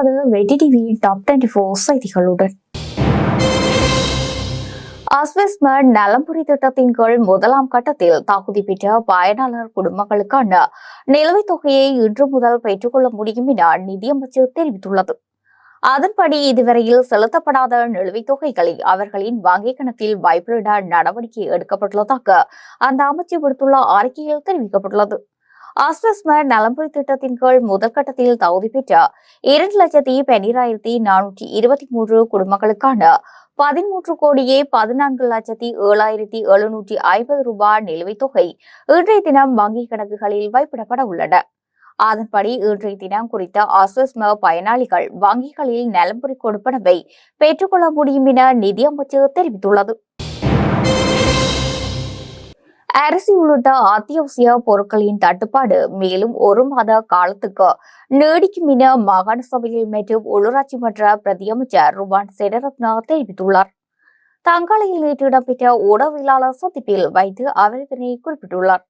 இணைந்திருப்பது வெட்டி TV top twenty four செய்திகளுடன் அஸ்வெஸ்மர் நலம்புரி திட்டத்தின் கீழ் முதலாம் கட்டத்தில் தகுதி பெற்ற பயனாளர் குடும்பங்களுக்கான நிலுவைத் தொகையை இன்று முதல் பெற்றுக்கொள்ள முடியும் என நிதியமைச்சர் தெரிவித்துள்ளது. அதன்படி இதுவரையில் செலுத்தப்படாத நிலுவைத் தொகைகளை அவர்களின் வங்கிக் கணக்கில் வைப்பிட நடவடிக்கை எடுக்கப்பட்டுள்ளதாக அந்த அமைச்சர் விடுத்துள்ள அறிக்கையில் தெரிவிக்கப்பட்டுள்ளது. அஸ்வஸ்மர் நலம்புரி திட்டத்தின் கீழ் முதற்கட்டத்தில் தகுதி பெற்ற இரண்டு லட்சத்தி பன்னிராயிரத்தி நானூற்றி இருபத்தி மூன்று குடும்பங்களுக்கான பதிமூன்று கோடியே பதினான்கு லட்சத்தி ஏழாயிரத்தி எழுநூற்றி ஐம்பது ரூபாய் நிலுவைத் தொகை இன்றைய தினம் வங்கிக் கணக்குகளில் வைப்பிடப்பட உள்ளன. அதன்படி இன்றைய தினம் குறித்த அஸ்வஸ்ம பயனாளிகள் வங்கிகளில் நலம்புரி கொடுப்பனவை பெற்றுக்கொள்ள முடியும் என நிதியமைச்சர் தெரிவித்துள்ளது. அரிசி உள்ளிட்ட அத்தியாவசிய பொருட்களின் தட்டுப்பாடு மேலும் ஒரு மாத காலத்துக்கு நீடிக்கும் என மாகாண சபையில் மற்றும் உள்ளூராட்சி மன்ற பிரதியமைச்சர் ருவான் செனரத்னா தெரிவித்துள்ளார். தங்காலையில் நேற்று இடம்பெற்ற ஊடகவியலாளர் சந்திப்பில் வைத்து அவர் இதனை குறிப்பிட்டுள்ளார்.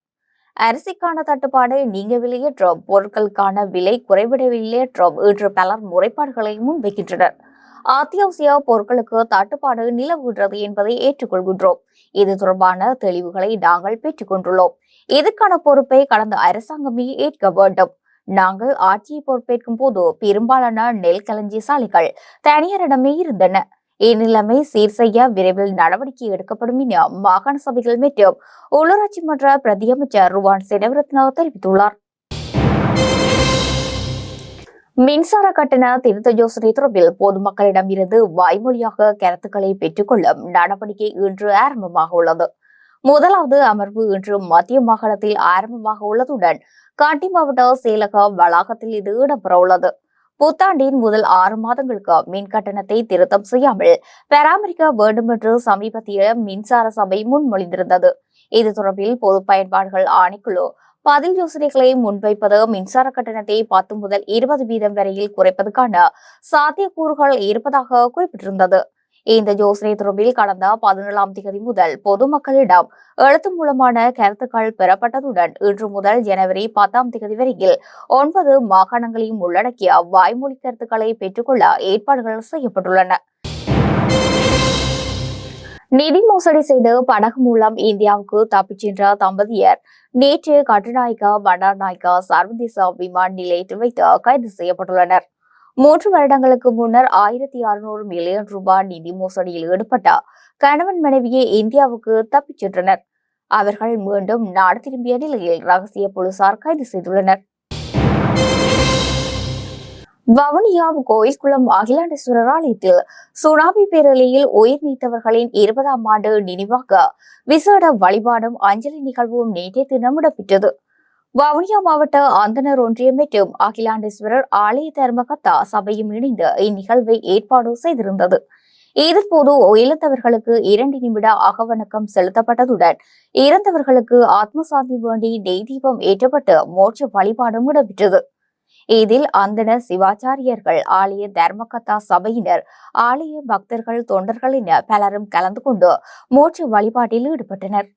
அரிசிக்கான தட்டுப்பாடு நீங்கவில்லை என்றும் பொருட்களுக்கான விலை குறைவிடவில்லை என்றும் இன்று பலர் முறைப்பாடுகளை முன்வைக்கின்றனர். அத்தியாவசிய பொருட்களுக்கு தட்டுப்பாடு நிலவுகின்றது என்பதை ஏற்றுக்கொள்கின்றோம். இது தொடர்பான தெளிவுகளை நாங்கள் பெற்றுக் கொண்டுள்ளோம். இதற்கான பொறுப்பை கடந்த அரசாங்கமே ஏற்க வேண்டும். நாங்கள் ஆட்சியை பொறுப்பேற்கும் போது பெரும்பாலான நெல் களஞ்சி சாலைகள் தனியாரிடமே இருந்தன. இந்நிலைமை சீர் செய்ய விரைவில் நடவடிக்கை எடுக்கப்படும் என மாகாண சபைகள் மற்றும் உள்ளூராட்சி மன்ற பிரதியமைச்சர் ருவான் செனவரத்னா தெரிவித்துள்ளார். மின்சார கட்டண திருத்த யோசனை தொடர்பில் பொதுமக்களிடம் இருந்து வாய்மொழியாக கருத்துக்களை பெற்றுக்கொள்ளும் நடவடிக்கை இன்று ஆரம்பமாக உள்ளது. முதலாவது அமர்வு இன்று மத்திய மாகாணத்தில் ஆரம்பமாக உள்ளதுடன் காட்டி மாவட்ட செயலக வளாகத்தில் இது இடம்பெற உள்ளது. புத்தாண்டின் முதல் ஆறு மாதங்களுக்கு மின் கட்டணத்தை திருத்தம் செய்யாமல் பராமரிக்க வேண்டும் என்று சமீபத்திய மின்சார சபை முன்மொழிந்திருந்தது. இது தொடர்பில் பொது பயன்பாடுகள் ஆணைக்குழு பதில் யோசனைகளை முன்வைப்பது மின்சார கட்டணத்தை பத்து முதல் இருபது வீதம் வரையில் குறைப்பதற்கான சாத்தியக்கூறுகள் இருப்பதாக குறிப்பிட்டிருந்தது. இந்த யோசனை தொடர்பில் கடந்த பதினேழாம் தேதி முதல் பொதுமக்களிடம் எழுத்து மூலமான கருத்துக்கள் பெறப்பட்டதுடன் இன்று முதல் ஜனவரி பத்தாம் தேதி வரையில் ஒன்பது மாகாணங்களையும் உள்ளடக்கிய வாய்மொழி கருத்துக்களை பெற்றுக்கொள்ள ஏற்பாடுகள் செய்யப்பட்டுள்ளன. நிதி மோசடி செய்து படகு மூலம் இந்தியாவுக்கு தப்பிச் சென்ற தம்பதியர். நேற்று கட்டுநாயக்கா பண்டார்நாயக்கா சர்வதேச விமான நிலையத்தில் வைத்து கைது செய்யப்பட்டுள்ளனர். மூன்று வருடங்களுக்கு முன்னர் ஆயிரத்தி அறுநூறு மில்லியன் ரூபாய் நிதி மோசடியில் ஈடுபட்ட கணவன் மனைவியை இந்தியாவுக்கு தப்பிச் சென்றனர். அவர்கள் மீண்டும் நாடு திரும்பிய நிலையில் ரகசிய போலீசார் கைது செய்துள்ளனர். வவுனியா கோயில்குளம் அகிலாண்டேஸ்வரர் ஆலயத்தில் சுனாமி பேரலையில் உயிர் நீத்தவர்களின் இருபதாம் ஆண்டு நினைவாக விசேட வழிபாடும் அஞ்சலி நிகழ்வும் நேற்றைய தினம் இடம்பெற்றது. வவுனியா மாவட்ட அந்தனர் ஒன்றியம் மற்றும் அகிலாண்டேஸ்வரர் ஆலய தர்மகத்தா சபையும் இணைந்து இந்நிகழ்வை ஏற்பாடு செய்திருந்தது. இதன்போது இழந்தவர்களுக்கு இரண்டு நிமிட அகவணக்கம் செலுத்தப்பட்டதுடன் இறந்தவர்களுக்கு ஆத்மசாந்தி வேண்டி நெய்தீபம் ஏற்றப்பட்டு மோட்ச வழிபாடும் இடம்பெற்றது. இதில் அந்தன சிவாச்சாரியர்கள் ஆலய தர்மகத்தா சபையினர் ஆலய பக்தர்கள் தொண்டர்கள் என பலரும் கலந்து கொண்டு மோட்ச வழிபாட்டில் ஈடுபட்டனர்.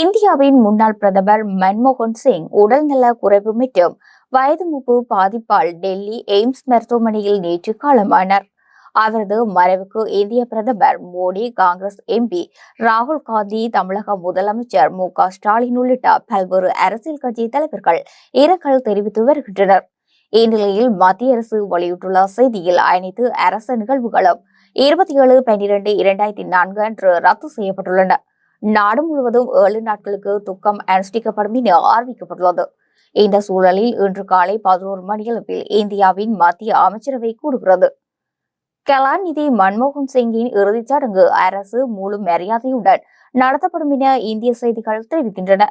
இந்தியாவின் முன்னாள் பிரதமர் மன்மோகன் சிங் உடல்நல குறைவு மற்றும் வயது முப்பு பாதிப்பால் டெல்லி எய்ம்ஸ் மருத்துவமனையில் நேற்று காலமானார். அவரது மறைவுக்கு இந்திய பிரதமர் மோடி காங்கிரஸ் எம்பி ராகுல் காந்தி தமிழக முதலமைச்சர் மு க ஸ்டாலின் உள்ளிட்ட பல்வேறு அரசியல் கட்சி தலைவர்கள் இரங்கல் தெரிவித்து வருகின்றனர். இந்நிலையில் மத்திய அரசு வெளியிட்டுள்ள செய்தியில் அனைத்து அரசு நிகழ்வுகளும் இருபத்தி ஏழு பன்னிரண்டு இரண்டாயிரத்தி நான்கு அன்று ரத்து செய்யப்பட்டுள்ளன. நாடு முழுவதும் ஏழு நாட்களுக்கு துக்கம் அனுஷ்டிக்கப்படும் என அறிவிக்கப்பட்டுள்ளது. இந்த சூழலில் இன்று காலை பதினோரு மணியளவில் இந்தியாவின் மத்திய அமைச்சரவை கூடுகிறது. கலாநிதி மன்மோகன் சிங்கின் இறுதிச் சடங்கு அரசு முழு மரியாதையுடன் நடத்தப்படும் என இந்திய செய்திகள் தெரிவிக்கின்றன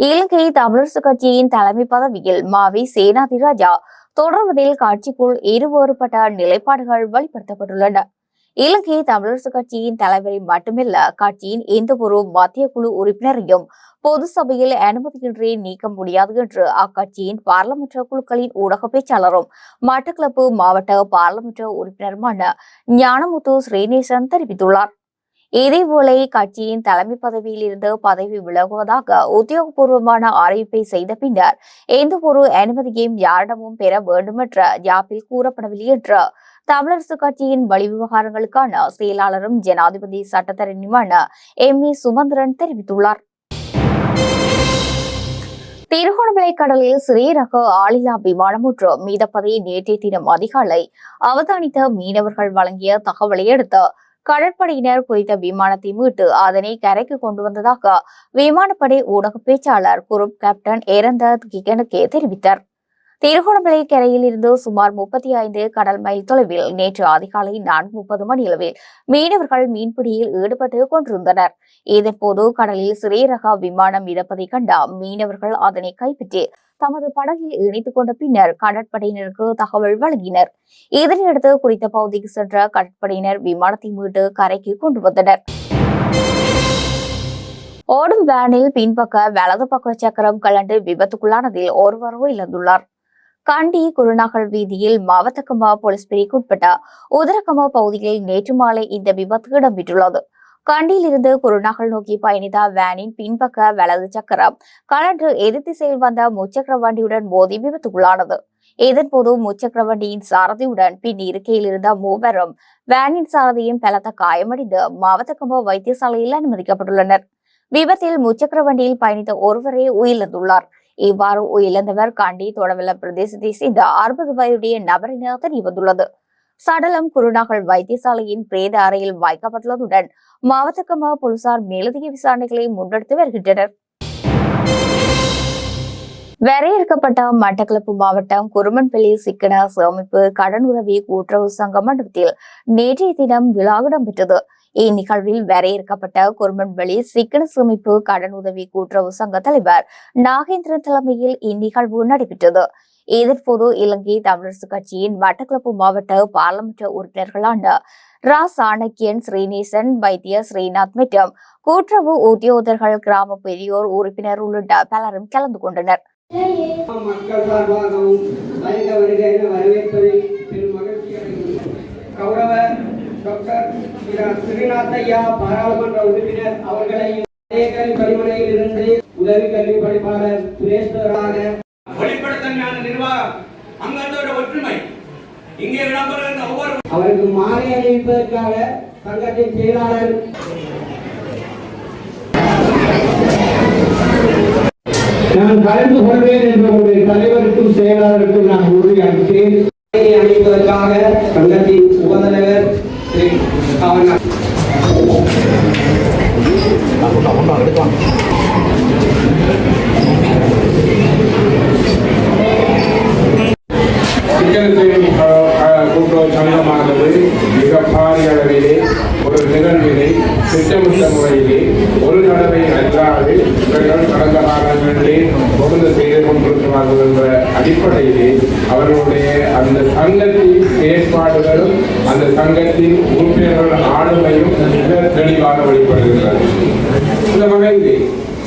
இலங்கை தமிழரசு கட்சியின் தலைமை பதவியில் மாவி சேனாதிராஜா தொடர்வதில் கட்சிக்குள் இருவேறுபட்ட நிலைப்பாடுகள் வெளிப்படுத்தப்பட்டுள்ளன இலங்கை தமிழரசு கட்சியின் தலைவரை மட்டுமல்ல கட்சியின் எந்த ஒரு மத்திய குழு உறுப்பினரையும் பொது சபையில் அனுமதியின்றி நீக்க முடியாது என்று அக்கட்சியின் பாராளுமன்ற குழுக்களின் ஊடக பேச்சாளரும் மட்டக்களப்பு மாவட்ட பாராளுமன்ற உறுப்பினருமான ஞானமுத்து ஸ்ரீநேசன் தெரிவித்துள்ளார். இதேவேளை கட்சியின் தலைமை பதவியில் இருந்து பதவி விலகுவதாக உத்தியோகபூர்வமான அறிவிப்பை செய்த பின்னர் எந்த ஒரு அனுமதியையும் யாரிடமும் பெற வேண்டுமென்ற யாப்பில் கூறப்படவில்லை என்று தமிழரசு கட்சியின் வெளிவிவகாரங்களுக்கான செயலாளரும் ஜனாதிபதி சட்டத்தரணியுமான எம் ஏ சுமந்திரன் தெரிவித்துள்ளார். திருகோணமலை கடலில் சிறியரக ஆளில்லா விமானம் ஒன்று மீதப்பதை நேற்றைய தினம் அதிகாலை அவதானித்த மீனவர்கள் வழங்கிய தகவலை அடுத்து கடற்படையினர் குறித்த விமானத்தை மீட்டு அதனை கரைக்கு கொண்டு வந்ததாக விமானப்படை ஊடக பேச்சாளர் குரூப் கேப்டன் ஏரந்த கிகனுக்கே தெரிவித்தார். திருகோணமலை கரையில் இருந்து சுமார் முப்பத்தி ஐந்து கடல் மைல் தொலைவில் நேற்று அதிகாலை நான்கு முப்பது மணி அளவில் மீனவர்கள் மீன்பிடியில் ஈடுபட்டு கொண்டிருந்தனர். இதன்போது கடலில் சிறிய ரக விமானம் மிதப்பதை கண்ட மீனவர்கள் அதனை கைப்பற்றி தமது படகில் இணைத்துக் கொண்ட பின்னர் கடற்படையினருக்கு தகவல் வழங்கினர். இதனையடுத்து குறித்த பகுதிக்கு சென்ற கடற்படையினர் விமானத்தை மீட்டு கரைக்கு கொண்டு வந்தனர். ஓடும் வேனில் பின்பக்க வலது பக்க சக்கரம் கலண்டு விபத்துக்குள்ளானதில் ஒருவரோ இழந்துள்ளார் கண்டி குருநாகல் வீதியில் மாவத்தக்கமா போலீஸ் பிரிவுக்குட்பட்ட உதரகமா பகுதியில் நேற்று மாலை இந்த விபத்து இடம்பெற்றுள்ளது. கண்டியிலிருந்து குருநாகல் நோக்கி பயணித்த வேனின் பின்பக்க வலது சக்கரம் கலன்று எதிர் திசையில் வந்த முச்சக்கர வண்டியுடன் மோதி விபத்துக்குள்ளானது. இதன்போது முச்சக்கர வண்டியின் சாரதியுடன் பின் இருக்கையில் இருந்த மூவரும் வேனின் சாரதியும் பலத்த காயமடைந்து மாவத்தக்கம்பா வைத்தியசாலையில் அனுமதிக்கப்பட்டுள்ளனர். விபத்தில் முச்சக்கர வண்டியில் பயணித்த ஒருவரே உயிரிழந்துள்ளார். இவ்வாறு உயிரிழந்தவர் காண்டி தொடவல பிரதேசத்தை சேர்ந்த அறுபது வயதுடைய நபரினாக என வந்துள்ளது. சடலம் குருநாகல் வைத்தியசாலையின் பிரேத அறையில் வைக்கப்பட்டுள்ளதுடன் மாவட்டக்கமா போலீசார் மேலதிக விசாரணைகளை முன்னெடுத்து வருகின்றனர். வரையறுக்கப்பட்ட மட்டக்களப்பு மாவட்டம் குருமன்பள்ளி சிக்கன சேமிப்பு கடன் உதவி கூட்டுறவு சங்க மண்டபத்தில் நேற்றைய தினம் விழா இடம்பெற்றது இந்நிகழ்வில் வரையறுக்கப்பட்ட குருமன்பள்ளி சிக்கன சேமிப்பு கடன் உதவி கூட்டுறவு சங்க தலைவர் நாகேந்திரன் தலைமையில் இந்நிகழ்வு நடைபெற்றது. இதன்போது இலங்கை தமிழரசு கட்சியின் மட்டக்களப்பு மாவட்ட பாராளுமன்ற உறுப்பினர்களான ரா சாணக்கியன் ஸ்ரீநேசன் வைத்திய ஸ்ரீநாத் மற்றும் கூட்டுறவு உத்தியோகர்கள் கிராம பெரியோர் உறுப்பினர் உள்ளிட்ட பலரும் கலந்து கொண்டனர். மக்கள் சார்பாகவும் வருக வருக என வரவேற்பதில் பெரும் மகிழ்ச்சி கௌரவ டாக்டர் இரா ஸ்ரீநாத்தையா பாராளுமன்ற உறுப்பினர் அவர்களையும் அதே கல்வி பணிமனையில் இருந்து உதவி கல்வி பணிப்பாளர் சுரேஸ்வராக வெளிப்படைத்தன்மையான நிர்வாகம் அங்கத்தோட ஒற்றுமை. இங்கே இடம்பெறுகின்ற ஒவ்வொரு அவருக்கு மாலை அணிவிப்பதற்காக சங்கத்தின் செயலாளர் நான் கலந்து கொள்வேன் என்ற உங்களுடைய தலைவருக்கும் செயலாளருக்கும் நான் உறுதியளித்தேன். மாலையை அணிவிப்பதற்காக சங்கத்தின் உபதலைவர் கூட்டுறவு சங்கமானது மிக பாரிய அளவிலே ஒரு நிகழ்வினை திட்டமிட்ட முறையிலே ஒரு தடவை அல்லாது இவர்கள் கடந்த காலங்களிலே தொடர்ந்து ஆகும் என்ற அடிப்படையிலே அவர்களுடைய அந்த சங்கத்தின் செயற்பாடுகளும் அந்த சங்கத்தின் உறுப்பினர்கள் ஆளுமையும் மிக தெளிவாக வெளிப்படுகின்றது இந்த வகையிலே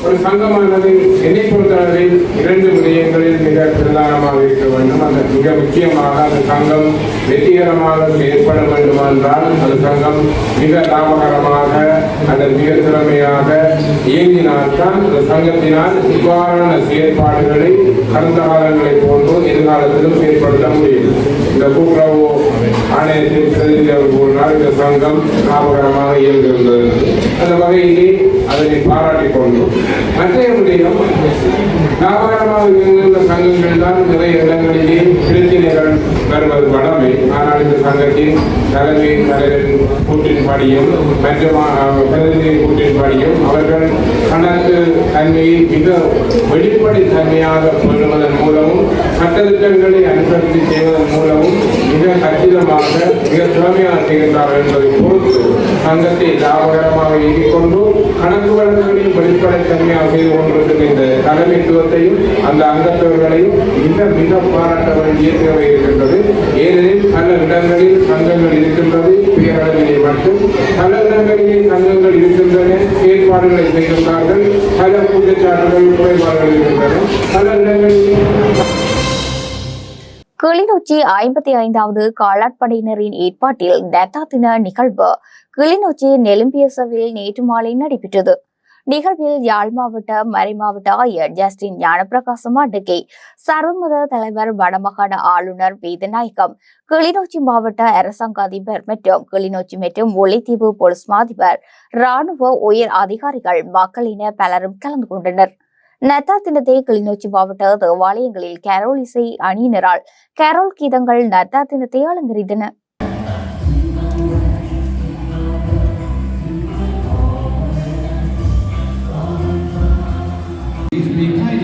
ஒரு சங்கமானது என்னை பொறுத்தளவில் இரண்டு விடயங்களில் மிக பிரதானமாக இருக்க வேண்டும். அந்த மிக முக்கியமாக அந்த சங்கம் வெற்றிகரமாக செயற்பட வேண்டுமென்றால் அந்த சங்கம் மிக லாபகரமாக அல்லது மிக திறமையாக இயங்கினால்தான் அந்த சங்கத்தினால் இவ்வாறான செயற்பாடுகளை கடந்த காலங்களைப் போன்று எதிர்காலத்திலும் செயற்படுத்த முடியும். இந்த கூட்டுறவு ஆணையத்தின் பிரதிநிதிகள் கூறினார் இந்த சங்கம் லாபகரமாக இயங்குகின்றது. அந்த வகையிலே அதனை பாராட்டிக் கொண்டோம். மற்றைய வியாபாரமாக இருந்த சங்கங்கள் தான் நிறைய இடங்களிலே பிரச்சனைகள் வருவது வடமை ஆனால் இந்த சங்கத்தின் தலைமை தலைவரின் கூற்றின்படியும் மற்றும் அஹ், பிரதிநிதி கூற்றின்படியும் அவர்கள் கணக்கு தன்மையை மிக வெளிப்படை தன்மையாக பெறுவதன் மூலமும் சட்டத்திட்டங்களை அனுசரித்து செய்வதன் மூலமும் மிக கச்சிதமாக மிக திறமையாக செய்கின்றார்கள் என்பதை பொறுத்து சங்கத்தை லாபகரமாக இயக்கிக் கொண்டு கணக்கு வழக்குகளையும் வெளிப்படைத்தன்மையாக செய்து கொண்டிருக்கின்ற இந்த தலைமைத்துவத்தையும் அந்த அங்கத்தவர்களையும் மிக மிக பாராட்ட வேண்டிய தேவை இருக்கின்றது. ஏனெனில் பல இடங்களில் சங்கங்கள் இருக்கின்றது பேரளவிலே மட்டும். பல இடங்களிலே சங்கங்கள் இருக்கின்றன செயற்பாடுகளை செய்கின்றார்கள். பல குற்றச்சாட்டுகள் குறைபாடுகள் இருக்கின்றன. பல இடங்களிலே கிளிநொச்சி ஐம்பத்தி ஐந்தாவது காலாட்படையினரின் ஏற்பாட்டில் டெத்தா தின நிகழ்வு கிளிநொச்சி நெலும்பியசவில் நேற்று மாலை நடைபெற்றது. நிகழ்வில் யாழ் மாவட்ட மறைமாவட்ட ஆயர் ஜஸ்டின் ஞானப்பிரகாசம் அட்டுகை சர்வமத தலைவர் வடமாகாண ஆளுநர் வேதநாயகம் கிளிநொச்சி மாவட்ட அரசாங்க அதிபர் மற்றும் கிளிநொச்சி மற்றும் முல்லைத்தீவு போலீஸ் மாதிபர் ராணுவ உயர் அதிகாரிகள் மக்களின பலரும் கலந்து கொண்டனர். நத்தா கிளிநொச்சி மாவட்ட தேவாலயங்களில் கேரோல் இசை அணியினரால் carol Geethangal நத்தாத்தினத்தை அலங்கரித்தன. Please be kind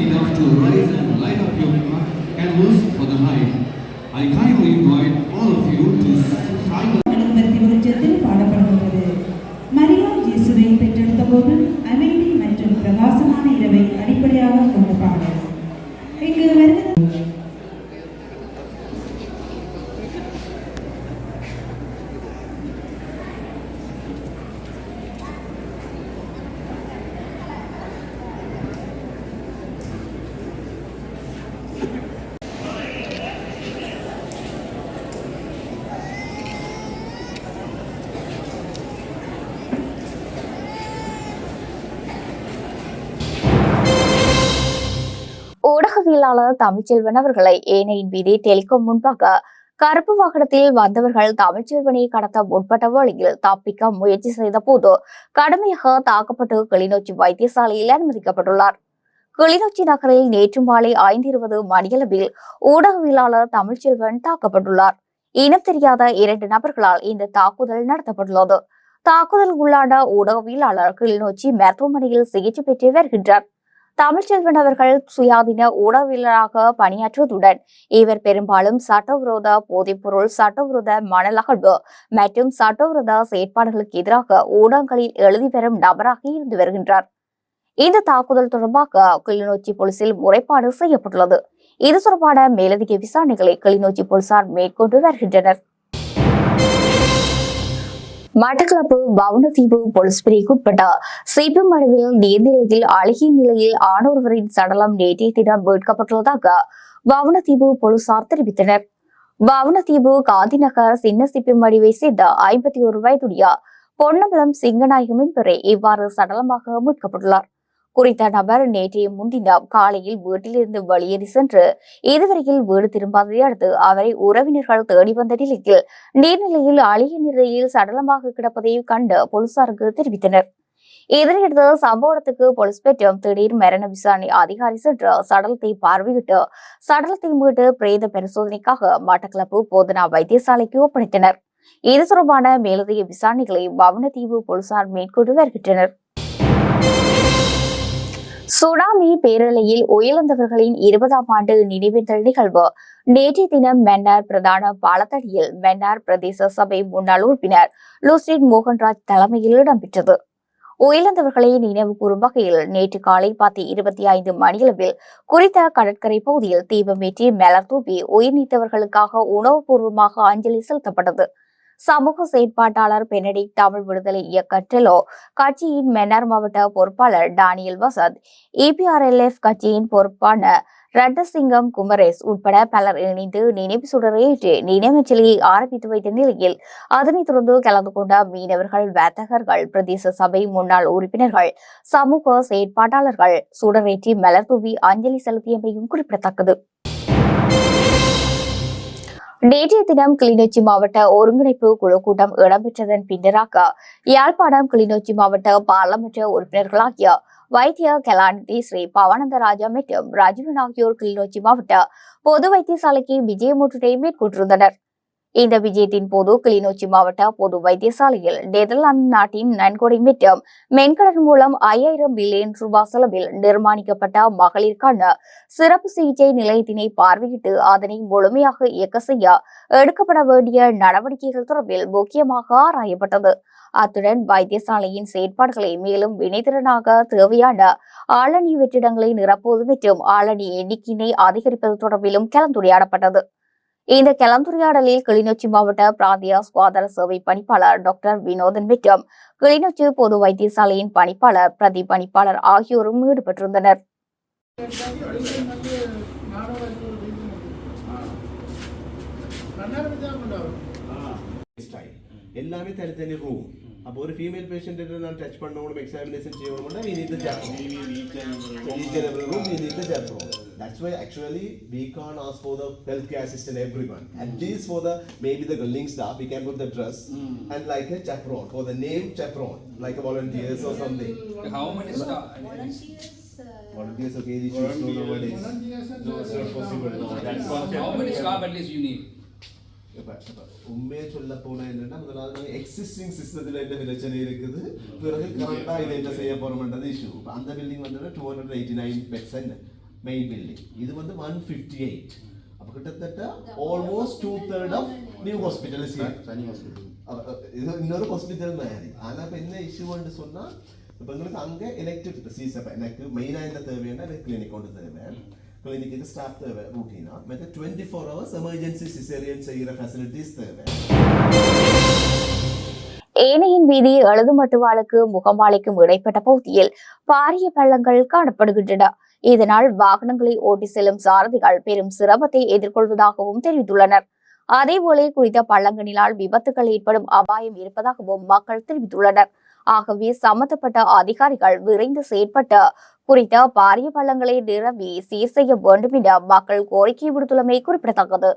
ஊடகவியலாளர் தமிழ்ச்செல்வன் அவர்களை ஏனையின் வீதி டெலிகாம் முன்பாக கருப்பு வாகனத்தில் வந்தவர்கள் தமிழ்ச்செல்வனை கடத்த முற்பட்ட வழியில் தப்பிக்க முயற்சி செய்த போது கடுமையாக தாக்கப்பட்டு கிளிநொச்சி வைத்தியசாலையில் அனுமதிக்கப்பட்டுள்ளார். கிளிநொச்சி நகரில் நேற்று மாலை ஐந்து இருபது மணியளவில் ஊடகவியலாளர் தமிழ்ச்செல்வன் தாக்கப்பட்டுள்ளார். இனம் தெரியாத இரண்டு நபர்களால் இந்த தாக்குதல் நடத்தப்பட்டுள்ளது. தாக்குதல் உள்ளான ஊடகவியலாளர் கிளிநொச்சி மருத்துவமனையில் சிகிச்சை பெற்று வருகின்றார். தமிழ்ச்செல்வன் அவர்கள் சுயாதீன ஊடகவியலராக பணியாற்றுவதுடன் இவர் பெரும்பாலும் சட்டவிரோத போதைப்பொருள் சட்டவிரோத மணல் அகழ்வு மற்றும் சட்டவிரோத செயற்பாடுகளுக்கு எதிராக ஊடகங்களில் எழுதி வரும் நபராக இருந்து வருகின்றார். இந்த தாக்குதல் தொடர்பாக கிளிநொச்சி போலீசில் முறைப்பாடு செய்யப்பட்டுள்ளது. இது தொடர்பான மேலதிக விசாரணைகளை கிளிநொச்சி போலீசார் மேற்கொண்டு வருகின்றனர். மட்டக்களப்பு வவுனதீவு போலீஸ் பிரிவுக்குட்பட்ட சிபிஎம் அடைவில் நீர்நிலையில் அழுகிய நிலையில் ஆணொருவரின் சடலம் நேற்றைய தினம் மீட்கப்பட்டுள்ளதாக வவுனதீவு போலீசார் தெரிவித்தனர். வவுனதீவு காந்திநகர் சின்ன சிப்பிம் அடிவை சேர்ந்த ஐம்பத்தி ஒரு வயதுடைய பொன்னம்பலம் சிங்கநாயகமின் என்பவரே இவ்வாறு சடலமாக மீட்கப்பட்டுள்ளார். குறித்த நபர் நேற்றைய முன்தினம் காலையில் வீட்டிலிருந்து வெளியேறி சென்று இதுவரையில் வீடு திரும்பாததை அடுத்து அவரை உறவினர்கள் தேடி வந்த நிலையில் நீர்நிலையில் அழிய நிலையில் சடலமாக கிடப்பதை கண்டு போலீசாருக்கு தெரிவித்தனர். இதனையடுத்து சம்பவத்துக்கு போலீஸ் பெற்றும் திடீர் மரண விசாரணை அதிகாரி சென்று சடலத்தை பார்வையிட்டு சடலத்தை மீட்டு பிரேத பரிசோதனைக்காக மட்டக்களப்பு போதனா வைத்தியசாலைக்கு ஒப்படைத்தனர். இது தொடர்பான மேலதிக விசாரணைகளை பவனதீவு போலீசார் மேற்கொண்டு வருகின்றனர். சுனாமி பேரலையில் உயிரிழந்தவர்களின் இருபதாம் ஆண்டு நினைவேந்தல் நிகழ்வு. நேற்றைய தினம் மன்னார் பிரதான பாலத்தடியில் மன்னார் பிரதேச சபை முன்னாள் உறுப்பினர் லூசிட் மோகன்ராஜ் தலைமையில் இடம்பெற்றது. உயிரிழந்தவர்களை நினைவு கூறும் வகையில் நேற்று காலை பத்து இருபத்தி ஐந்து மணியளவில் குறித்த கடற்கரை பகுதியில் தீபமேற்றி மலர் தூவி உயிர் நீத்தவர்களுக்காக உணவுபூர்வமாக அஞ்சலி செலுத்தப்பட்டது. சமூக செயற்பாட்டாளர் பெனடிக் தமிழ் விடுதலை இயக்கத்திலோ கட்சியின் மென்னர் மாவட்ட பொறுப்பாளர் டானியல் வசத் ஏபிஆர்எல்எஃப் கட்சியின் பொறுப்பான ரட்டசிங்கம் குமரேஸ் உட்பட பலர் இணைந்து நினைவு சுடரேற்று நினைவஞ்சலியை ஆரம்பித்து வைத்த நிலையில் அதனைத் தொடர்ந்து கலந்து கொண்ட மீனவர்கள் வர்த்தகர்கள் பிரதேச சபை முன்னாள் உறுப்பினர்கள் சமூக செயற்பாட்டாளர்கள் சுடரேற்றி மலர் தூவி அஞ்சலி செலுத்தியமையும் குறிப்பிடத்தக்கது. நேற்றைய தினம் கிளிநொச்சி மாவட்ட ஒருங்கிணைப்பு குழு கூட்டம் இடம்பெற்றதன் பின்னராக யாழ்ப்பாணம் கிளிநொச்சி மாவட்ட பாராளுமன்ற உறுப்பினர்களாகிய வைத்திய கலாநிதி ஸ்ரீ பவானந்தராஜா மற்றும் ராஜீவன் ஆகியோர் கிளிநொச்சி மாவட்ட பொது வைத்தியசாலைக்கு விஜயமுற்றுகை மேற்கொண்டிருந்தனர். இந்த விஜயத்தின் போது கிளிநொச்சி மாவட்ட பொது வைத்தியசாலையில் நெதர்லாந்து நாட்டின் நன்கொடை மற்றும் மென்கடன் மூலம் ஐயாயிரம் பில்லியன் ரூபாய் செலவில் நிர்மாணிக்கப்பட்ட மகளிருக்கான சிறப்பு சிகிச்சை நிலையத்தினை பார்வையிட்டு அதனை முழுமையாக இயக்க செய்ய எடுக்கப்பட வேண்டிய நடவடிக்கைகள் தொடர்பில் முக்கியமாக ஆராயப்பட்டது. அத்துடன் வைத்தியசாலையின் செயற்பாடுகளை மேலும் வினைத்திறனாக தேவையான ஆளணி வெற்றிடங்களை நிரப்புவது மற்றும் ஆளணி எண்ணிக்கையினை அதிகரிப்பது தொடர்பிலும் கலந்துரையாடப்பட்டது. இந்த கலந்துரையாடலில் கிளிநொச்சி மாவட்ட பிராந்திய சுகாதார சேவை பணிப்பாளர் டாக்டர் வினோதன் விக்ரம் கிளிநொச்சி பொது வைத்தியசாலையின் பணிப்பாளர் பிரதி பணிப்பாளர் ஆகியோரும் ஈடுபட்டிருந்தனர். எல்லாமே தனித்தனி ரூம். அப்போ ஒரு ஃபீமேல் பேஷண்ட்டு நான் டச் பண்ணணும் எக்ஸாமினேஷன் செய்யணும்னா we need the chaperone. Each and every room we need the chaperone. That's why actually we can't ask for the healthcare assistant everyone. At least for the maybe the cleaning staff we can put the dress and like a chaperone for the name chaperone like a volunteers or something. How many staff? Volunteers okay the issues no nowadays. No, it's not possible. No, that's one How many staff at least you need? உண்மையை சொல்ல போனா என்னன்னா முதலாவது existing சிஸ்டத்துல என்ன பிரச்சனை இருக்குது பிறகு கரெக்டா இதை என்ன செய்ய போறோம்ன்றது இஷ்யூ இப்போ அந்த பில்டிங் வந்து two hundred eighty nine beds main building இது வந்து ஒன் ஃபிஃப்டி எயிட் அப்போ கிட்டத்தட்ட almost two third of new hospital தனி hospital. இது இன்னொரு ஹாஸ்பிட்டல் மாதிரி ஆனா இப்போ என்ன இஷ்யூன்னு சொன்னா இப்போ எங்களுக்கு அங்க எலக்டிவ் சீஸ் அப்போ எனக்கு மெயினாக என்ன தேவைன்னா எனக்கு கிளினிக் கொண்டு தேவை கிளினிக்கு ஸ்டாஃப் தேவை ரூட்டீனா மற்ற twenty four hours emergency caesarean செய்கிற ஃபெசிலிட்டிஸ் தேவை. ஏனையின் வீதி எழுதுமட்டுவாளுக்கு முகமாலைக்கும் இடைப்பட்ட பகுதியில் பாரிய பள்ளங்கள் காணப்படுகின்றன. இதனால் வாகனங்களை ஓட்டி செல்லும் சாரதிகள் பெரும் சிரமத்தை எதிர்கொள்வதாகவும் தெரிவித்துள்ளனர். அதேபோல குறித்த பள்ளங்களினால் விபத்துகள் ஏற்படும் அபாயம் இருப்பதாகவும் மக்கள் தெரிவித்துள்ளனர். ஆகவே சம்பந்தப்பட்ட அதிகாரிகள் விரைந்து செயற்பட்டு குறித்த பாரிய பள்ளங்களை நிரம்பி சீர் செய்ய வேண்டும் என மக்கள் கோரிக்கை விடுத்துள்ளமை குறிப்பிடத்தக்கது.